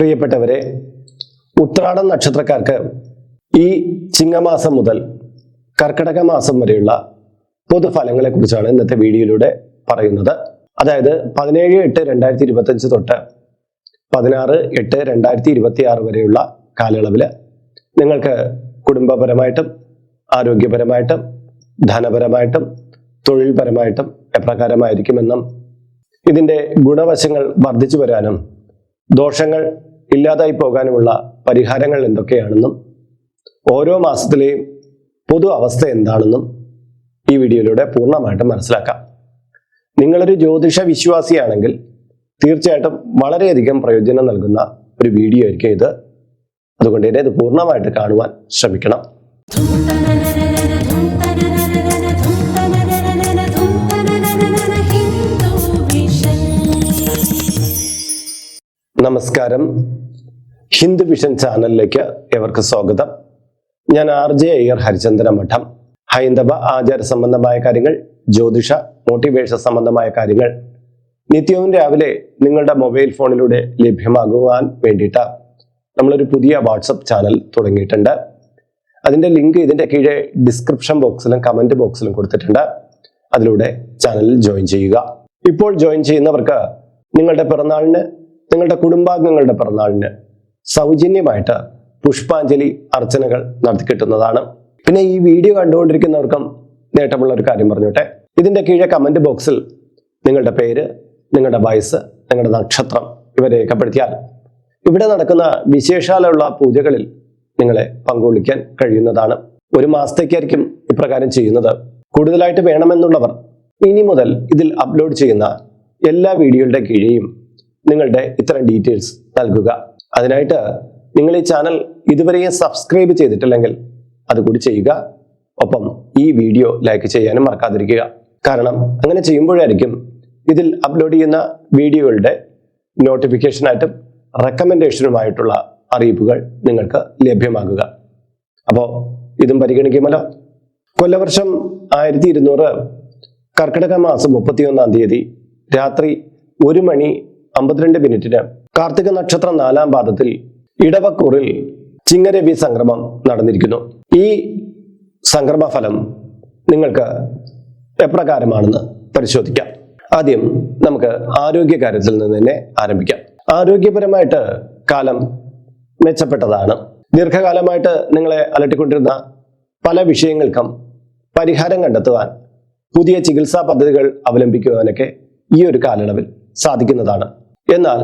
പ്രിയപ്പെട്ടവരെ ഉത്രാടം നക്ഷത്രക്കാർക്ക് ഈ ചിങ്ങമാസം മുതൽ കർക്കിടക മാസം വരെയുള്ള പൊതുഫലങ്ങളെ കുറിച്ചാണ് ഇന്നത്തെ വീഡിയോയിലൂടെ പറയുന്നത്. അതായത് പതിനേഴ് എട്ട് രണ്ടായിരത്തി ഇരുപത്തഞ്ച് തൊട്ട് പതിനാറ് എട്ട് രണ്ടായിരത്തി ഇരുപത്തി ആറ് വരെയുള്ള കാലയളവിൽ നിങ്ങൾക്ക് കുടുംബപരമായിട്ടും ആരോഗ്യപരമായിട്ടും ധനപരമായിട്ടും തൊഴിൽപരമായിട്ടും എപ്രകാരമായിരിക്കുമെന്നും ഇതിന്റെ ഗുണവശങ്ങൾ വർദ്ധിച്ചു വരാനും ദോഷങ്ങൾ ഇല്ലാതായി പോകാനുമുള്ള പരിഹാരങ്ങൾ എന്തൊക്കെയാണെന്നും ഓരോ മാസത്തിലെയും പൊതു അവസ്ഥ എന്താണെന്നും ഈ വീഡിയോയിലൂടെ പൂർണമായിട്ടും മനസ്സിലാക്കാം. നിങ്ങളൊരു ജ്യോതിഷ വിശ്വാസിയാണെങ്കിൽ തീർച്ചയായിട്ടും വളരെയധികം പ്രയോജനം നൽകുന്ന ഒരു വീഡിയോ ആയിരിക്കും ഇത്. അതുകൊണ്ട് തന്നെ ഇത് പൂർണമായിട്ട് കാണുവാൻ ശ്രമിക്കണം. നമസ്കാരം. ഹിന്ദു വിഷൻ ചാനലിലേക്ക് ഏവർക്ക് സ്വാഗതം. ഞാൻ ആർ ജെ അയ്യർ ഹരിചന്ദ്ര മഠം. ഹൈന്ദവ ആചാര സംബന്ധമായ കാര്യങ്ങൾ ജ്യോതിഷ മോട്ടിവേഷൻ സംബന്ധമായ കാര്യങ്ങൾ നിത്യവും രാവിലെ നിങ്ങളുടെ മൊബൈൽ ഫോണിലൂടെ ലഭ്യമാകുവാൻ വേണ്ടിയിട്ട് നമ്മളൊരു പുതിയ വാട്സപ്പ് ചാനൽ തുടങ്ങിയിട്ടുണ്ട്. അതിന്റെ ലിങ്ക് ഇതിന്റെ കീഴെ ഡിസ്ക്രിപ്ഷൻ ബോക്സിലും കമന്റ് ബോക്സിലും കൊടുത്തിട്ടുണ്ട്. അതിലൂടെ ചാനലിൽ ജോയിൻ ചെയ്യുക. ഇപ്പോൾ ജോയിൻ ചെയ്യുന്നവർക്ക് നിങ്ങളുടെ പിറന്നാളിന് നിങ്ങളുടെ കുടുംബാംഗങ്ങളുടെ പിറന്നാളിന് സൗജന്യമായിട്ട് പുഷ്പാഞ്ജലി അർച്ചനകൾ നടത്തി കിട്ടുന്നതാണ്. പിന്നെ ഈ വീഡിയോ കണ്ടുകൊണ്ടിരിക്കുന്നവർക്കും നേട്ടമുള്ള ഒരു കാര്യം പറഞ്ഞോട്ടെ. ഇതിന്റെ കീഴെ കമന്റ് ബോക്സിൽ നിങ്ങളുടെ പേര് നിങ്ങളുടെ വയസ്സ് നിങ്ങളുടെ നക്ഷത്രം ഇവ രേഖപ്പെടുത്തിയാൽ ഇവിടെ നടക്കുന്ന വിശേഷാലുള്ള പൂജകളിൽ നിങ്ങളെ പങ്കുവിളിക്കാൻ കഴിയുന്നതാണ്. ഒരു മാസത്തേക്കായിരിക്കും ഇപ്രകാരം ചെയ്യുന്നത്. കൂടുതലായിട്ട് വേണമെന്നുള്ളവർ ഇനി മുതൽ ഇതിൽ അപ്ലോഡ് ചെയ്യുന്ന എല്ലാ വീഡിയോയുടെ കീഴെയും നിങ്ങളുടെ ഇത്തരം ഡീറ്റെയിൽസ് നൽകുക. അതിനായിട്ട് നിങ്ങൾ ഈ ചാനൽ ഇതുവരെയും സബ്സ്ക്രൈബ് ചെയ്തിട്ടില്ലെങ്കിൽ അതുകൂടി ചെയ്യുക. ഒപ്പം ഈ വീഡിയോ ലൈക്ക് ചെയ്യാനും മറക്കാതിരിക്കുക. കാരണം അങ്ങനെ ചെയ്യുമ്പോഴായിരിക്കും ഇതിൽ അപ്ലോഡ് ചെയ്യുന്ന വീഡിയോകളുടെ നോട്ടിഫിക്കേഷനായിട്ടും റെക്കമെൻഡേഷനുമായിട്ടുള്ള അറിയിപ്പുകൾ നിങ്ങൾക്ക് ലഭ്യമാകുക. അപ്പോൾ ഇതും പരിഗണിക്കുമല്ലോ. കൊല്ലവർഷം ആയിരത്തി ഇരുന്നൂറ് കർക്കിടക മാസം മുപ്പത്തിയൊന്നാം തീയതി രാത്രി ഒരു മണി അമ്പത്തിരണ്ട് മിനിറ്റിന് കാർത്തിക നക്ഷത്രം നാലാം പാദത്തിൽ ഇടവക്കൂറിൽ ചിങ്ങരവി സംക്രമം നടന്നിരിക്കുന്നു. ഈ സംക്രമ ഫലം നിങ്ങൾക്ക് എപ്രകാരമാണെന്ന് പരിശോധിക്കാം. ആദ്യം നമുക്ക് ആരോഗ്യ കാര്യത്തിൽ നിന്ന് തന്നെ ആരംഭിക്കാം. ആരോഗ്യപരമായിട്ട് കാലം മെച്ചപ്പെട്ടതാണ്. ദീർഘകാലമായിട്ട് നിങ്ങളെ അലട്ടിക്കൊണ്ടിരുന്ന പല വിഷയങ്ങൾക്കും പരിഹാരം കണ്ടെത്തുവാൻ പുതിയ ചികിത്സാ പദ്ധതികൾ അവലംബിക്കുവാനൊക്കെ ഈ ഒരു കാലയളവിൽ സാധിക്കുന്നതാണ്. എന്നാൽ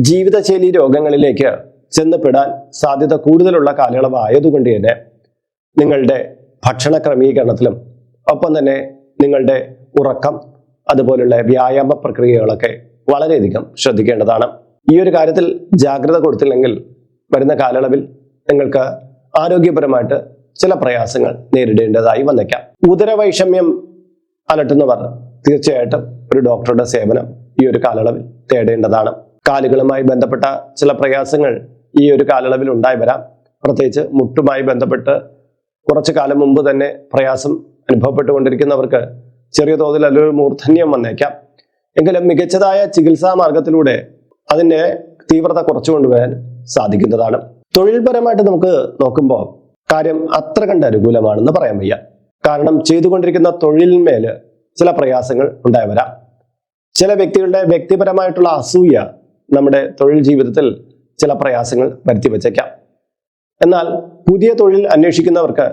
ജീവിതശൈലി രോഗങ്ങളിലേക്ക് ചെന്നപ്പെടാൻ സാധ്യത കൂടുതലുള്ള കാലയളവ് ആയതുകൊണ്ട് തന്നെ നിങ്ങളുടെ ഭക്ഷണ ക്രമീകരണത്തിലും ഒപ്പം തന്നെ നിങ്ങളുടെ ഉറക്കം അതുപോലുള്ള വ്യായാമ പ്രക്രിയകളൊക്കെ വളരെയധികം ശ്രദ്ധിക്കേണ്ടതാണ്. ഈ ഒരു കാര്യത്തിൽ ജാഗ്രത കൊടുത്തില്ലെങ്കിൽ വരുന്ന കാലയളവിൽ നിങ്ങൾക്ക് ആരോഗ്യപരമായിട്ട് ചില പ്രയാസങ്ങൾ നേരിടേണ്ടതായി വന്നേക്കാം. ഉദരവൈഷമ്യം അലട്ടുന്നവർ തീർച്ചയായിട്ടും ഒരു ഡോക്ടറുടെ സേവനം ഈ ഒരു കാലയളവിൽ തേടേണ്ടതാണ്. കാലുകളുമായി ബന്ധപ്പെട്ട ചില പ്രയാസങ്ങൾ ഈ ഒരു കാലയളവിൽ ഉണ്ടായി വരാം. പ്രത്യേകിച്ച് മുട്ടുമായി ബന്ധപ്പെട്ട് കുറച്ചു കാലം മുമ്പ് തന്നെ പ്രയാസം അനുഭവപ്പെട്ടുകൊണ്ടിരിക്കുന്നവർക്ക് ചെറിയ തോതിൽ അല്ലൊരു മൂർധന്യം വന്നേക്കാം. എങ്കിലും മികച്ചതായ ചികിത്സാ മാർഗത്തിലൂടെ അതിന്റെ തീവ്രത കുറച്ചു കൊണ്ടുവരാൻ സാധിക്കുന്നതാണ്. തൊഴിൽപരമായിട്ട് നമുക്ക് നോക്കുമ്പോൾ കാര്യം അത്ര കണ്ട് അനുകൂലമാണെന്ന് പറയാൻ വയ്യ. കാരണം ചെയ്തുകൊണ്ടിരിക്കുന്ന തൊഴിലിന്മേൽ ചില പ്രയാസങ്ങൾ ഉണ്ടായി വരാം. ചില വ്യക്തികളുടെ വ്യക്തിപരമായിട്ടുള്ള അസൂയ നമ്മുടെ തൊഴിൽ ജീവിതത്തിൽ ചില പ്രയാസങ്ങൾ വരുത്തി വച്ചേക്കാം. എന്നാൽ പുതിയ തൊഴിൽ അന്വേഷിക്കുന്നവർക്ക്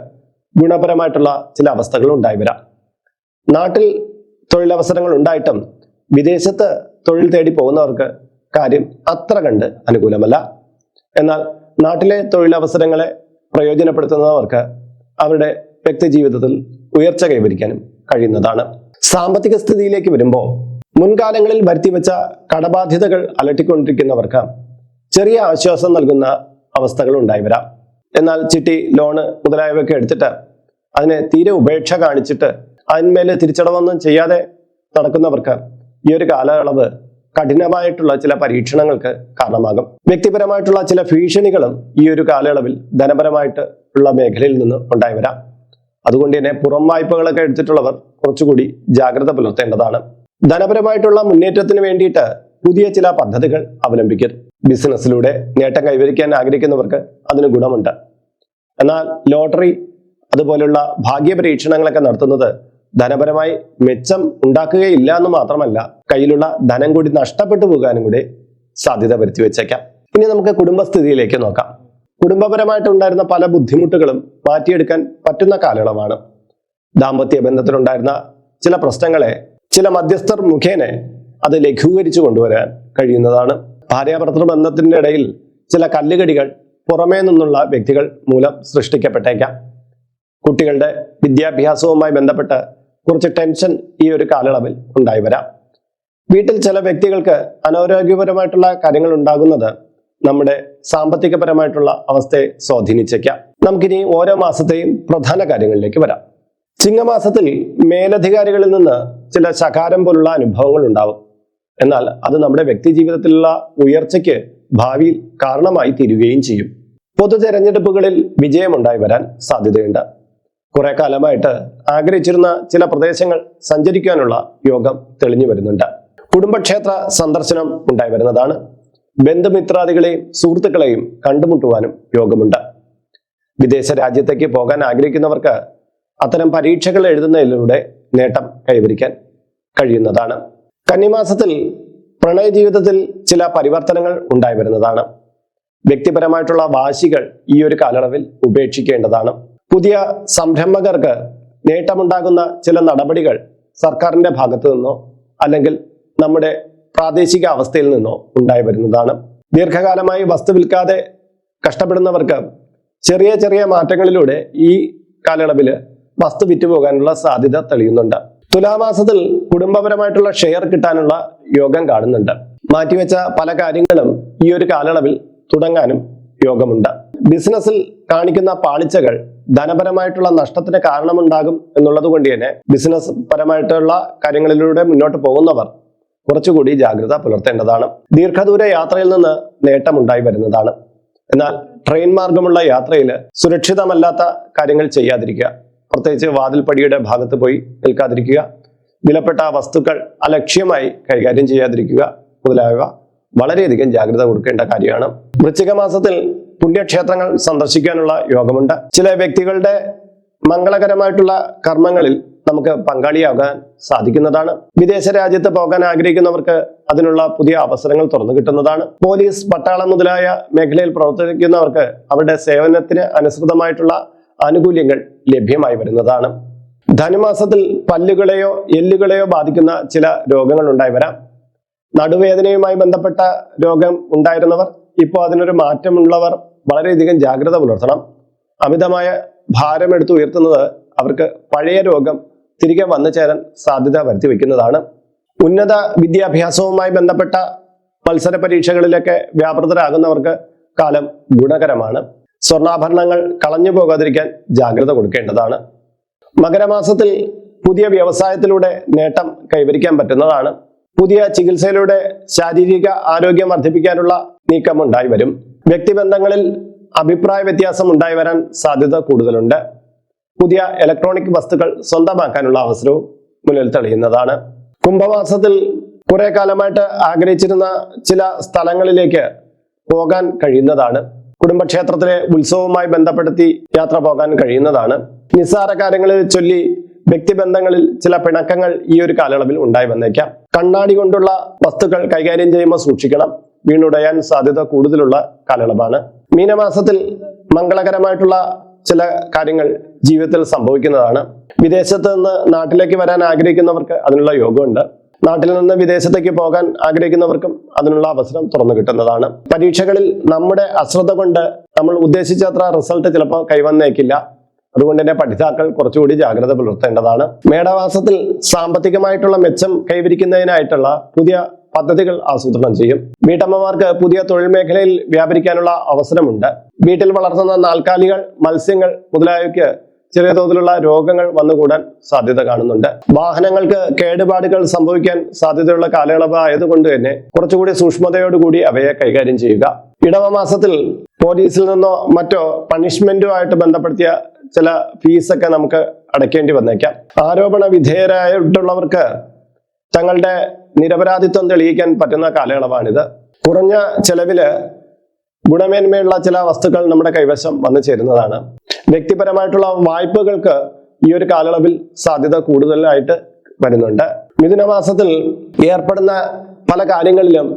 ഗുണപരമായിട്ടുള്ള ചില അവസ്ഥകൾ ഉണ്ടായി വരാം. നാട്ടിൽ തൊഴിലവസരങ്ങൾ ഉണ്ടായിട്ടും വിദേശത്ത് തൊഴിൽ തേടി പോകുന്നവർക്ക് കാര്യം അത്ര കണ്ട് അനുകൂലമല്ല. എന്നാൽ നാട്ടിലെ തൊഴിലവസരങ്ങളെ പ്രയോജനപ്പെടുത്തുന്നവർക്ക് അവരുടെ വ്യക്തി ജീവിതത്തിൽ ഉയർച്ച കൈവരിക്കാനും കഴിയുന്നതാണ്. സാമ്പത്തിക സ്ഥിതിയിലേക്ക് വരുമ്പോൾ മുൻകാലങ്ങളിൽ വരുത്തിവെച്ച കടബാധ്യതകൾ അലട്ടിക്കൊണ്ടിരിക്കുന്നവർക്ക് ചെറിയ ആശ്വാസം നൽകുന്ന അവസ്ഥകൾ ഉണ്ടായി വരാം എന്നാൽ ചിട്ടി ലോണ് മുതലായവയൊക്കെ എടുത്തിട്ട് അതിനെ തീരെ ഉപേക്ഷ കാണിച്ചിട്ട് അതിന്മേൽ തിരിച്ചടവൊന്നും ചെയ്യാതെ നടക്കുന്നവർക്ക് ഈ ഒരു കാലയളവ് കഠിനമായിട്ടുള്ള ചില പരീക്ഷണങ്ങൾക്ക് കാരണമാകും. വ്യക്തിപരമായിട്ടുള്ള ചില ഭീഷണികളും ഈ ഒരു കാലയളവിൽ ധനപരമായിട്ട് ഉള്ള മേഖലയിൽ നിന്ന് ഉണ്ടായി വരാം അതുകൊണ്ട് തന്നെ പുറം വായ്പകളൊക്കെ എടുത്തിട്ടുള്ളവർ കുറച്ചുകൂടി ജാഗ്രത പുലർത്തേണ്ടതാണ്. ധനപരമായിട്ടുള്ള മുന്നേറ്റത്തിന് വേണ്ടിയിട്ട് പുതിയ ചില പദ്ധതികൾ അവലംബിക്കരുത് ബിസിനസ്സിലൂടെ നേട്ടം കൈവരിക്കാൻ ആഗ്രഹിക്കുന്നവർക്ക് അതിന് ഗുണമുണ്ട്. എന്നാൽ ലോട്ടറി അതുപോലുള്ള ഭാഗ്യ പരീക്ഷണങ്ങളൊക്കെ നടത്തുന്നത് ധനപരമായി മെച്ചം ഉണ്ടാക്കുകയില്ല എന്ന് മാത്രമല്ല കയ്യിലുള്ള ധനം കൂടി നഷ്ടപ്പെട്ടു പോകാനും കൂടി സാധ്യത വരുത്തി വെച്ചേക്കാം. ഇനി നമുക്ക് കുടുംബസ്ഥിതിയിലേക്ക് നോക്കാം. കുടുംബപരമായിട്ടുണ്ടായിരുന്ന പല ബുദ്ധിമുട്ടുകളും മാറ്റിയെടുക്കാൻ പറ്റുന്ന കാലയളവാണ്. ദാമ്പത്യ ബന്ധത്തിലുണ്ടായിരുന്ന ചില പ്രശ്നങ്ങളെ ചില മധ്യസ്ഥർ മുഖേന അത് ലഘൂകരിച്ചു കൊണ്ടുവരാൻ കഴിയുന്നതാണ്. ഭാര്യാഭർത്തൃ ബന്ധത്തിന്റെ ഇടയിൽ ചില കല്ലുകടികൾ പുറമേ നിന്നുള്ള വ്യക്തികൾ മൂലം സൃഷ്ടിക്കപ്പെട്ടേക്കാം. കുട്ടികളുടെ വിദ്യാഭ്യാസവുമായി ബന്ധപ്പെട്ട് കുറച്ച് ടെൻഷൻ ഈ ഒരു കാലയളവിൽ ഉണ്ടായി വരാം. വീട്ടിൽ ചില വ്യക്തികൾക്ക് അനാരോഗ്യപരമായിട്ടുള്ള കാര്യങ്ങൾ ഉണ്ടാകുന്നത് നമ്മുടെ സാമ്പത്തികപരമായിട്ടുള്ള അവസ്ഥയെ സ്വാധീനിച്ചേക്കാം. നമുക്കിനി ഓരോ മാസത്തെയും പ്രധാന കാര്യങ്ങളിലേക്ക് വരാം. ചിങ്ങമാസത്തിൽ മേലധികാരികളിൽ നിന്ന് ചില ശകാരം പോലുള്ള അനുഭവങ്ങൾ ഉണ്ടാവും. എന്നാൽ അത് നമ്മുടെ വ്യക്തി ജീവിതത്തിലുള്ള ഉയർച്ചയ്ക്ക് ഭാവിയിൽ കാരണമായി തീരുകയും ചെയ്യും. പൊതു തെരഞ്ഞെടുപ്പുകളിൽ വിജയമുണ്ടായി വരാൻ സാധ്യതയുണ്ട്. കുറെ കാലമായിട്ട് ആഗ്രഹിച്ചിരുന്ന ചില പ്രദേശങ്ങൾ സഞ്ചരിക്കാനുള്ള യോഗം തെളിഞ്ഞു വരുന്നുണ്ട്. കുടുംബക്ഷേത്ര സന്ദർശനം ഉണ്ടായി വരുന്നതാണ്. ബന്ധുമിത്രാദികളെയും സുഹൃത്തുക്കളെയും കണ്ടുമുട്ടുവാനും യോഗമുണ്ട്. വിദേശ രാജ്യത്തേക്ക് പോകാൻ ആഗ്രഹിക്കുന്നവർക്ക് അത്തരം പരീക്ഷകൾ എഴുതുന്നതിലൂടെ നേട്ടം കൈവരിക്കാൻ കഴിയുന്നതാണ്. കന്നിമാസത്തിൽ പ്രണയ ജീവിതത്തിൽ ചില പരിവർത്തനങ്ങൾ ഉണ്ടായി വരുന്നതാണ്. വ്യക്തിപരമായിട്ടുള്ള വാശികൾ ഈ ഒരു കാലയളവിൽ ഉപേക്ഷിക്കേണ്ടതാണ്. പുതിയ സംരംഭകർക്ക് നേട്ടമുണ്ടാകുന്ന ചില നടപടികൾ സർക്കാരിന്റെ ഭാഗത്തു നിന്നോ അല്ലെങ്കിൽ നമ്മുടെ പ്രാദേശിക അവസ്ഥയിൽ നിന്നോ ഉണ്ടായി വരുന്നതാണ്. ദീർഘകാലമായി വസ്തു വിൽക്കാതെ കഷ്ടപ്പെടുന്നവർക്ക് ചെറിയ ചെറിയ മാറ്റങ്ങളിലൂടെ ഈ കാലയളവിൽ വസ്തു വിറ്റുപോകാനുള്ള സാധ്യത തെളിയുന്നുണ്ട്. തുലാമാസത്തിൽ കുടുംബപരമായിട്ടുള്ള ഷെയർ കിട്ടാനുള്ള യോഗം കാണുന്നുണ്ട്. മാറ്റിവെച്ച പല കാര്യങ്ങളും ഈ ഒരു കാലയളവിൽ തുടങ്ങാനും യോഗമുണ്ട്. ബിസിനസ്സിൽ കാണിക്കുന്ന പാളിച്ചകൾ ധനപരമായിട്ടുള്ള നഷ്ടത്തിന് കാരണമുണ്ടാകും എന്നുള്ളത് കൊണ്ട് തന്നെ ബിസിനസ് പരമായിട്ടുള്ള കാര്യങ്ങളിലൂടെ മുന്നോട്ട് പോകുന്നവർ കുറച്ചുകൂടി ജാഗ്രത പുലർത്തേണ്ടതാണ്. ദീർഘദൂര യാത്രയിൽ നിന്ന് നേട്ടമുണ്ടായി വരുന്നതാണ്. എന്നാൽ ട്രെയിൻ മാർഗമുള്ള യാത്രയിൽ സുരക്ഷിതമല്ലാത്ത കാര്യങ്ങൾ ചെയ്യാതിരിക്കുക. പ്രത്യേകിച്ച് വാതിൽപ്പടിയുടെ ഭാഗത്ത് പോയി നിൽക്കാതിരിക്കുക. വിലപ്പെട്ട വസ്തുക്കൾ അലക്ഷ്യമായി കൈകാര്യം ചെയ്യാതിരിക്കുക മുതലായവ വളരെയധികം ജാഗ്രത കൊടുക്കേണ്ട കാര്യമാണ്. വൃശ്ചിക മാസത്തിൽ പുണ്യക്ഷേത്രങ്ങൾ സന്ദർശിക്കാനുള്ള യോഗമുണ്ട്. ചില വ്യക്തികളുടെ മംഗളകരമായിട്ടുള്ള കർമ്മങ്ങളിൽ നമുക്ക് പങ്കാളിയാകാൻ സാധിക്കുന്നതാണ്. വിദേശ രാജ്യത്ത് പോകാൻ ആഗ്രഹിക്കുന്നവർക്ക് അതിനുള്ള പുതിയ അവസരങ്ങൾ തുറന്നു കിട്ടുന്നതാണ്. പോലീസ് പട്ടാളം മുതലായ മേഖലയിൽ പ്രവർത്തിക്കുന്നവർക്ക് അവരുടെ സേവനത്തിന് അനുസൃതമായിട്ടുള്ള ആനുകൂല്യങ്ങൾ ലഭ്യമായി വരുന്നതാണ്. ധനുമാസത്തിൽ പല്ലുകളെയോ എല്ലുകളെയോ ബാധിക്കുന്ന ചില രോഗങ്ങൾ ഉണ്ടായി വരാം. നടുവേദനയുമായി ബന്ധപ്പെട്ട രോഗം ഉണ്ടായിരുന്നവർ ഇപ്പോൾ അതിനൊരു മാറ്റമുള്ളവർ വളരെയധികം ജാഗ്രത പുലർത്തണം. അമിതമായ ഭാരം എടുത്ത് ഉയർത്തുന്നത് അവർക്ക് പഴയ രോഗം തിരികെ വന്നു ചേരാൻ സാധ്യത വരുത്തി വയ്ക്കുന്നതാണ്. ഉന്നത വിദ്യാഭ്യാസവുമായി ബന്ധപ്പെട്ട മത്സര പരീക്ഷകളിലൊക്കെ വ്യാപൃതരാകുന്നവർക്ക് കാലം ഗുണകരമാണ്. സ്വർണാഭരണങ്ങൾ കളഞ്ഞു പോകാതിരിക്കാൻ ജാഗ്രത കൊടുക്കേണ്ടതാണ്. മകരമാസത്തിൽ പുതിയ വ്യവസായത്തിലൂടെ നേട്ടം കൈവരിക്കാൻ പറ്റുന്നതാണ്. പുതിയ ചികിത്സയിലൂടെ ശാരീരിക ആരോഗ്യം വർദ്ധിപ്പിക്കാനുള്ള നീക്കം ഉണ്ടായി വരും വ്യക്തിബന്ധങ്ങളിൽ അഭിപ്രായ വ്യത്യാസം ഉണ്ടായി വരാൻ സാധ്യത കൂടുതലുണ്ട്. പുതിയ ഇലക്ട്രോണിക് വസ്തുക്കൾ സ്വന്തമാക്കാനുള്ള അവസരവും മുന്നിൽ തെളിയുന്നതാണ്. കുംഭമാസത്തിൽ കുറെ കാലമായിട്ട് ആഗ്രഹിച്ചിരുന്ന ചില സ്ഥലങ്ങളിലേക്ക് പോകാൻ കഴിയുന്നതാണ്. കുടുംബക്ഷേത്രത്തിലെ ഉത്സവവുമായി ബന്ധപ്പെടുത്തി യാത്ര പോകാൻ കഴിയുന്നതാണ്. നിസ്സാര കാര്യങ്ങളിൽ ചൊല്ലി വ്യക്തിബന്ധങ്ങളിൽ ചില പിണക്കങ്ങൾ ഈ ഒരു കാലയളവിൽ ഉണ്ടായി വന്നേക്കാം. കണ്ണാടി കൊണ്ടുള്ള വസ്തുക്കൾ കൈകാര്യം ചെയ്യുമ്പോൾ സൂക്ഷിക്കണം. വീണുടയാൻ സാധ്യത കൂടുതലുള്ള കാലയളവാണ്. മീനമാസത്തിൽ മംഗളകരമായിട്ടുള്ള ചില കാര്യങ്ങൾ ജീവിതത്തിൽ സംഭവിക്കുന്നതാണ്. വിദേശത്ത് നിന്ന് നാട്ടിലേക്ക് വരാൻ ആഗ്രഹിക്കുന്നവർക്ക് അതിനുള്ള യോഗമുണ്ട്. നാട്ടിൽ നിന്ന് വിദേശത്തേക്ക് പോകാൻ ആഗ്രഹിക്കുന്നവർക്കും അതിനുള്ള അവസരം തുറന്നു കിട്ടുന്നതാണ്. പരീക്ഷകളിൽ നമ്മുടെ അശ്രദ്ധ കൊണ്ട് നമ്മൾ ഉദ്ദേശിച്ചത്ര റിസൾട്ട് ചിലപ്പോൾ കൈവന്നേക്കില്ല. അതുകൊണ്ട് തന്നെ പഠിതാക്കൾ കുറച്ചുകൂടി ജാഗ്രത പുലർത്തേണ്ടതാണ്. മേടമാസത്തിൽ സാമ്പത്തികമായിട്ടുള്ള മെച്ചം കൈവരിക്കുന്നതിനായിട്ടുള്ള പുതിയ പദ്ധതികൾ ആസൂത്രണം ചെയ്യും. വീട്ടമ്മമാർക്ക് പുതിയ തൊഴിൽ മേഖലയിൽ വ്യാപരിക്കാനുള്ള അവസരമുണ്ട്. വീട്ടിൽ വളർത്തുന്ന നാൽക്കാലികൾ മത്സ്യങ്ങൾ മുതലായവയ്ക്ക് ചെറിയ തോതിലുള്ള രോഗങ്ങൾ വന്നുകൂടാൻ സാധ്യത കാണുന്നുണ്ട്. വാഹനങ്ങൾക്ക് കേടുപാടുകൾ സംഭവിക്കാൻ സാധ്യതയുള്ള കാലയളവ് ആയതുകൊണ്ട് തന്നെ കുറച്ചുകൂടി സൂക്ഷ്മതയോടുകൂടി അവയെ കൈകാര്യം ചെയ്യുക. ഇടവമാസത്തിൽ പോലീസിൽ നിന്നോ മറ്റോ പണിഷ്മെന്റോ ആയിട്ട് ബന്ധപ്പെടുത്തിയ ചില ഫീസൊക്കെ നമുക്ക് അടയ്ക്കേണ്ടി വന്നേക്കാം. ആരോപണ വിധേയരായിട്ടുള്ളവർക്ക് തങ്ങളുടെ നിരപരാധിത്വം തെളിയിക്കാൻ പറ്റുന്ന കാലയളവാണിത്. കുറഞ്ഞ ചെലവിൽ ഗുണമേന്മയുള്ള ചില വസ്തുക്കൾ നമ്മുടെ കൈവശം വന്നു ചേരുന്നതാണ്. വ്യക്തിപരമായിട്ടുള്ള വായ്പകൾക്ക് ഈ ഒരു കാലയളവിൽ സാധ്യത കൂടുതലായിട്ട് വരുന്നുണ്ട്. മിഥുനമാസത്തിൽ ഏർപ്പെടുന്ന പല കാര്യങ്ങളിലും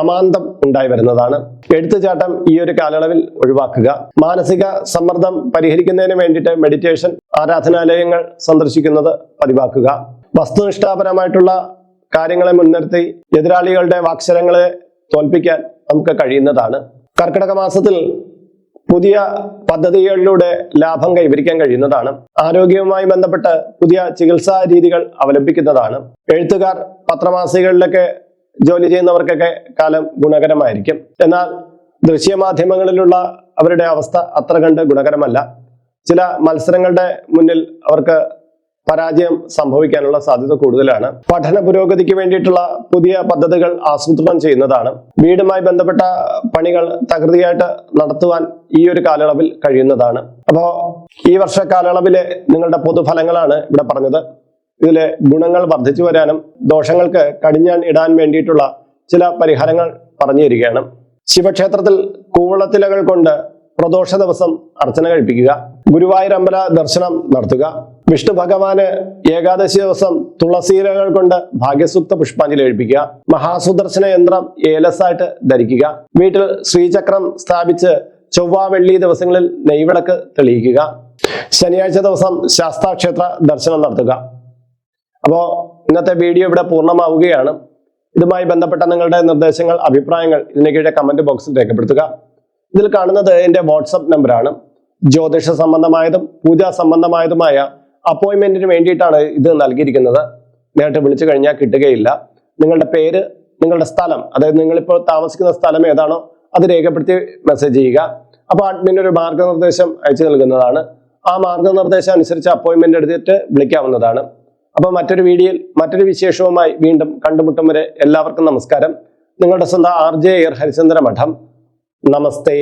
അമാന്തം ഉണ്ടായി വരുന്നതാണ്. എഴുത്തുചാട്ടം ഈ ഒരു കാലയളവിൽ ഒഴിവാക്കുക. മാനസിക സമ്മർദ്ദം പരിഹരിക്കുന്നതിന് വേണ്ടിയിട്ട് മെഡിറ്റേഷൻ ആരാധനാലയങ്ങൾ സന്ദർശിക്കുന്നത് പതിവാക്കുക. വസ്തുനിഷ്ഠാപരമായിട്ടുള്ള കാര്യങ്ങളെ മുൻനിർത്തി എതിരാളികളുടെ വാക്സരങ്ങളെ തോൽപ്പിക്കാൻ നമുക്ക് കഴിയുന്നതാണ്. കർക്കിടക മാസത്തിൽ പുതിയ പദ്ധതികളിലൂടെ ലാഭം കൈവരിക്കാൻ കഴിയുന്നതാണ്. ആരോഗ്യവുമായി ബന്ധപ്പെട്ട് പുതിയ ചികിത്സാ രീതികൾ അവലംബിക്കുന്നതാണ്. എഴുത്തുകാർ പത്രമാസികകളിലൊക്കെ ജോലി ചെയ്യുന്നവർക്കൊക്കെ കാലം ഗുണകരമായിരിക്കും. എന്നാൽ ദൃശ്യമാധ്യമങ്ങളിലുള്ള അവരുടെ അവസ്ഥ അത്ര കണ്ട് ഗുണകരമല്ല. ചില മത്സരങ്ങളുടെ മുന്നിൽ അവർക്ക് പരാജയം സംഭവിക്കാനുള്ള സാധ്യത കൂടുതലാണ്. പഠന പുരോഗതിക്ക് വേണ്ടിയിട്ടുള്ള പുതിയ പദ്ധതികൾ ആസൂത്രണം ചെയ്യുന്നതാണ്. വീടുമായി ബന്ധപ്പെട്ട പണികൾ തകൃതിയായിട്ട് നടത്തുവാൻ ഈ ഒരു കാലയളവിൽ കഴിയുന്നതാണ്. അപ്പോൾ ഈ വർഷ കാലയളവിലെ നിങ്ങളുടെ പൊതുഫലങ്ങളാണ് ഇവിടെ പറഞ്ഞത്. ഇതിലെ ഗുണങ്ങൾ വർദ്ധിച്ചു വരാനും ദോഷങ്ങൾക്ക് കടിഞ്ഞാൻ ഇടാൻ വേണ്ടിയിട്ടുള്ള ചില പരിഹാരങ്ങൾ പറഞ്ഞു തരികയാണ്. ശിവക്ഷേത്രത്തിൽ കൂവളത്തിലകൾ കൊണ്ട് പ്രദോഷ ദിവസം അർച്ചന കഴിപ്പിക്കുക. ഗുരുവായൂർ അമ്പല ദർശനം നടത്തുക. വിഷ്ണു ഭഗവാന് ഏകാദശി ദിവസം തുളസീലകൾ കൊണ്ട് ഭാഗ്യസൂക്ത പുഷ്പാഞ്ജലി കഴിപ്പിക്കുക മഹാസുദർശന യന്ത്രം ഏലസായിട്ട് ധരിക്കുക. വീട്ടിൽ ശ്രീചക്രം സ്ഥാപിച്ച് ചൊവ്വ വെള്ളി ദിവസങ്ങളിൽ നെയ്വിളക്ക് തെളിയിക്കുക. ശനിയാഴ്ച ദിവസം ശാസ്താക്ഷേത്ര ദർശനം നടത്തുക. അപ്പോൾ ഇന്നത്തെ വീഡിയോ ഇവിടെ പൂർണമാവുകയാണ്. ഇതുമായി ബന്ധപ്പെട്ട നിങ്ങളുടെ നിർദ്ദേശങ്ങൾ അഭിപ്രായങ്ങൾ ഇതിന് കീഴെ കമന്റ് ബോക്സിൽ രേഖപ്പെടുത്തുക. ഇതിൽ കാണുന്നത് എന്റെ വാട്സപ്പ് നമ്പറാണ് ജ്യോതിഷ സംബന്ധമായതും പൂജാ സംബന്ധമായതുമായ അപ്പോയിന്റ്മെന്റിന് വേണ്ടിയിട്ടാണ് ഇത് നൽകിയിരിക്കുന്നത്. നേരിട്ട് വിളിച്ചു കഴിഞ്ഞാൽ കിട്ടുകയില്ല. നിങ്ങളുടെ പേര് നിങ്ങളുടെ സ്ഥലം അതായത് നിങ്ങളിപ്പോൾ താമസിക്കുന്ന സ്ഥലം ഏതാണോ അത് രേഖപ്പെടുത്തി മെസ്സേജ് ചെയ്യുക. അപ്പോൾ അഡ്മിൻ ഒരു മാർഗനിർദ്ദേശം അയച്ചു നൽകുന്നതാണ്. ആ മാർഗനിർദ്ദേശം അനുസരിച്ച് അപ്പോയിൻമെന്റ് എടുത്തിട്ട് വിളിക്കാവുന്നതാണ്. അപ്പോൾ മറ്റൊരു വീഡിയോയിൽ മറ്റൊരു വിശേഷവുമായി വീണ്ടും കണ്ടുമുട്ടും വരെ എല്ലാവർക്കും നമസ്കാരം. നിങ്ങളുടെ സ്വന്തം ആർ ജെ എയർ ഹരിചന്ദ്ര മഠം നമസ്തേ.